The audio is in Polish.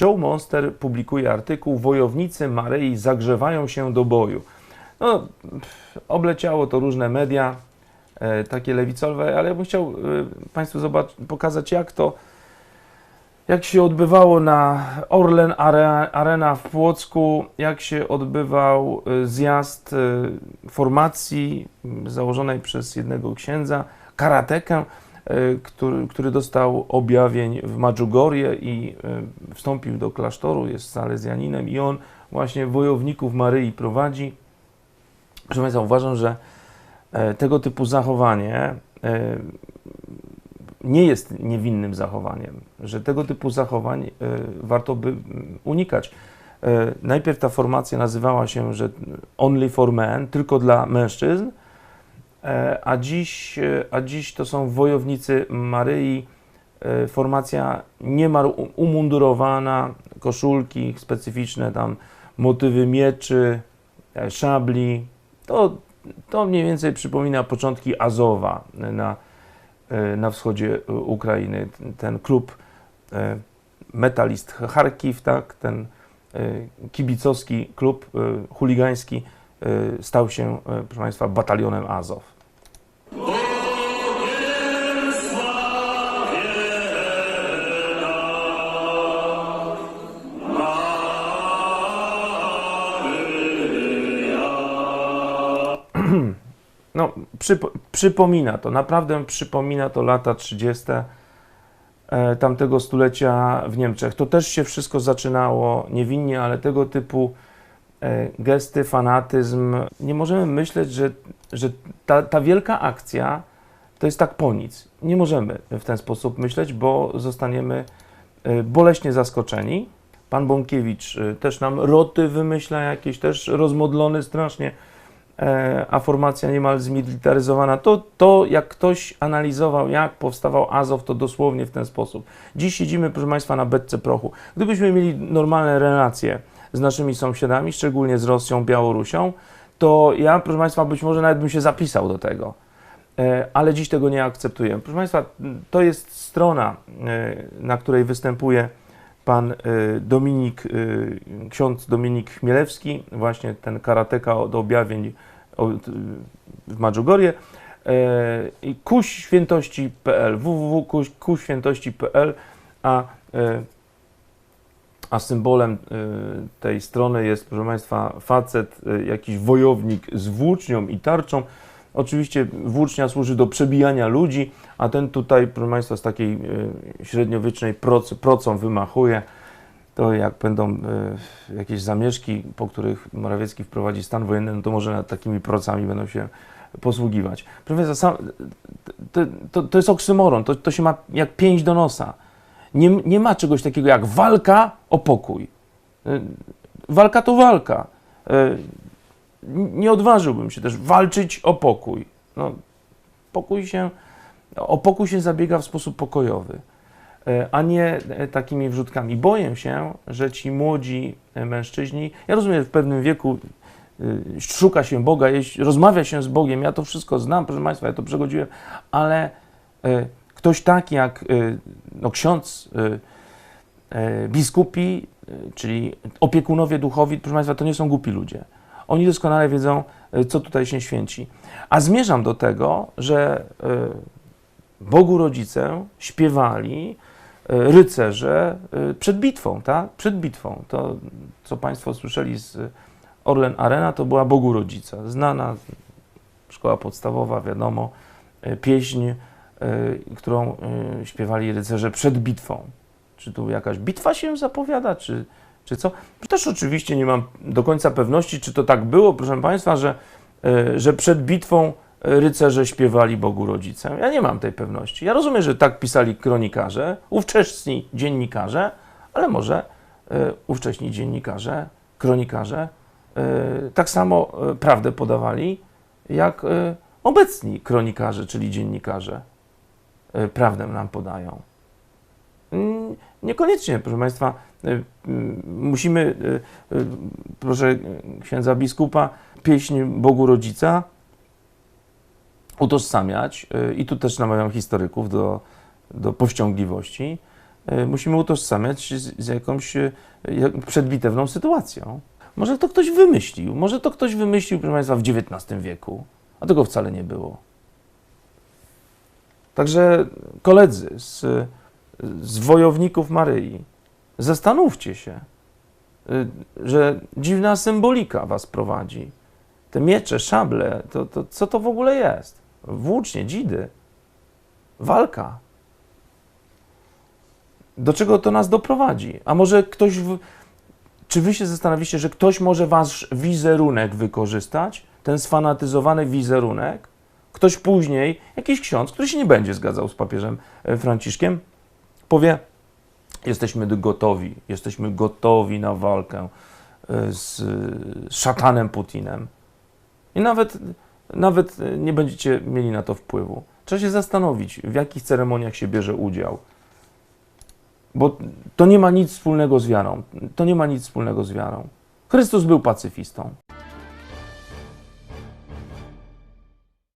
Joe Monster publikuje artykuł Wojownicy Maryi zagrzewają się do boju. No, obleciało to różne media, e, takie lewicowe, ale ja bym chciał e, Państwu pokazać, jak to, jak się odbywało na Orlen Are- Arena w Płocku, jak się odbywał e, zjazd formacji założonej przez jednego księdza, karatekę, który, który dostał objawień w Madżugorje i e, wstąpił do klasztoru, jest salezjaninem i on właśnie wojowników Maryi prowadzi. Proszę Państwa, uważam, że e, tego typu zachowanie e, nie jest niewinnym zachowaniem, że tego typu zachowań e, warto by unikać. E, Najpierw ta formacja nazywała się, że Only for Men, tylko dla mężczyzn, e, a dziś, e, a dziś to są wojownicy Maryi, e, formacja niemal umundurowana, koszulki specyficzne, tam motywy mieczy, e, szabli. To, to mniej więcej przypomina początki Azowa na, e, na wschodzie e, Ukrainy. Ten klub e, Metalist Charkiw, tak, ten e, kibicowski klub e, chuligański e, stał się, e, proszę Państwa, batalionem Azow. No, przypo, przypomina to, naprawdę przypomina to lata 30. e, tamtego stulecia w Niemczech. To też się wszystko zaczynało niewinnie, ale tego typu e, gesty, fanatyzm, nie możemy myśleć, że, że ta, ta wielka akcja to jest tak po nic. Nie możemy w ten sposób myśleć, bo zostaniemy e, boleśnie zaskoczeni. Pan Bąkiewicz też nam roty wymyśla jakieś, też rozmodlony strasznie a formacja niemal zmilitaryzowana. To, to, jak ktoś analizował, jak powstawał Azow, to dosłownie w ten sposób. Dziś siedzimy, proszę Państwa, na beczce prochu. Gdybyśmy mieli normalne relacje z naszymi sąsiadami, szczególnie z Rosją, Białorusią, to ja, proszę Państwa, być może nawet bym się zapisał do tego. E, Ale dziś tego nie akceptujemy. Proszę Państwa, to jest strona, e, na której występuje pan e, Dominik, e, ksiądz Dominik Chmielewski, właśnie ten karateka od objawień od, w Madżugorje e, i kuświętości.pl www.kuświętości.pl a, a symbolem tej strony jest, proszę Państwa, facet, jakiś wojownik z włócznią i tarczą. Oczywiście włócznia służy do przebijania ludzi, a ten tutaj, proszę Państwa, z takiej e, średniowiecznej procą wymachuje. To jak będą e, jakieś zamieszki, po których Morawiecki wprowadzi stan wojenny, no to może nad takimi procami będą się posługiwać. Państwa, sam, to, to, to jest oksymoron, to, to się ma jak pięść do nosa. Nie, nie ma czegoś takiego jak walka o pokój. E, Walka to walka. Nie odważyłbym się też walczyć o pokój. No, pokój się, o pokój się zabiega w sposób pokojowy, e, a nie e, takimi wrzutkami. Boję się, że ci młodzi e, mężczyźni, ja rozumiem, w pewnym wieku szuka się Boga, rozmawia się z Bogiem, ja to wszystko znam, proszę Państwa, ja to przechodziłem, ale ktoś taki jak no, ksiądz, biskupi, czyli opiekunowie duchowi, proszę Państwa, to nie są głupi ludzie. Oni doskonale wiedzą, e, co tutaj się święci. A zmierzam do tego, że e, Bogu rodzice śpiewali e, rycerze przed bitwą, tak? Przed bitwą. To, co Państwo słyszeli z Orlen Arena, to była Bogu rodzica. Znana szkoła podstawowa, wiadomo, pieśń, którą śpiewali rycerze przed bitwą. Czy tu jakaś bitwa się zapowiada, czy, czy co? Też oczywiście nie mam do końca pewności, czy to tak było, proszę Państwa, że, e, że przed bitwą rycerze śpiewali Bogu rodzicem. Ja nie mam tej pewności. Ja rozumiem, że tak pisali kronikarze, ówczesni dziennikarze, ale może e, ówcześni dziennikarze, kronikarze e, tak samo e, prawdę podawali, jak e, obecni kronikarze, czyli dziennikarze e, prawdę nam podają. Niekoniecznie, proszę Państwa, y, mm, musimy, y, y, proszę księdza biskupa, pieśń Bogu Rodzica utożsamiać, y, i tu też namawiam historyków do, do powściągliwości, musimy utożsamiać z, z jakąś jak- przedbitewną sytuacją. Może to ktoś wymyślił, może to ktoś wymyślił, proszę Państwa, w XIX wieku, a tego wcale nie było. Także koledzy z, z wojowników Maryi, zastanówcie się, y, że dziwna symbolika was prowadzi. Te miecze, szable, to, to co to w ogóle jest? Włócznie, dzidy, walka. Do czego to nas doprowadzi? A może ktoś. W... Czy wy się zastanawiście, że ktoś może wasz wizerunek wykorzystać? Ten sfanatyzowany wizerunek? Ktoś później, jakiś ksiądz, który się nie będzie zgadzał z papieżem e, Franciszkiem, powie: Jesteśmy gotowi, jesteśmy gotowi na walkę e, z szatanem Putinem. I nawet, nawet nie będziecie mieli na to wpływu. Trzeba się zastanowić, w jakich ceremoniach się bierze udział. Bo to nie ma nic wspólnego z wiarą. To nie ma nic wspólnego z wiarą. Chrystus był pacyfistą.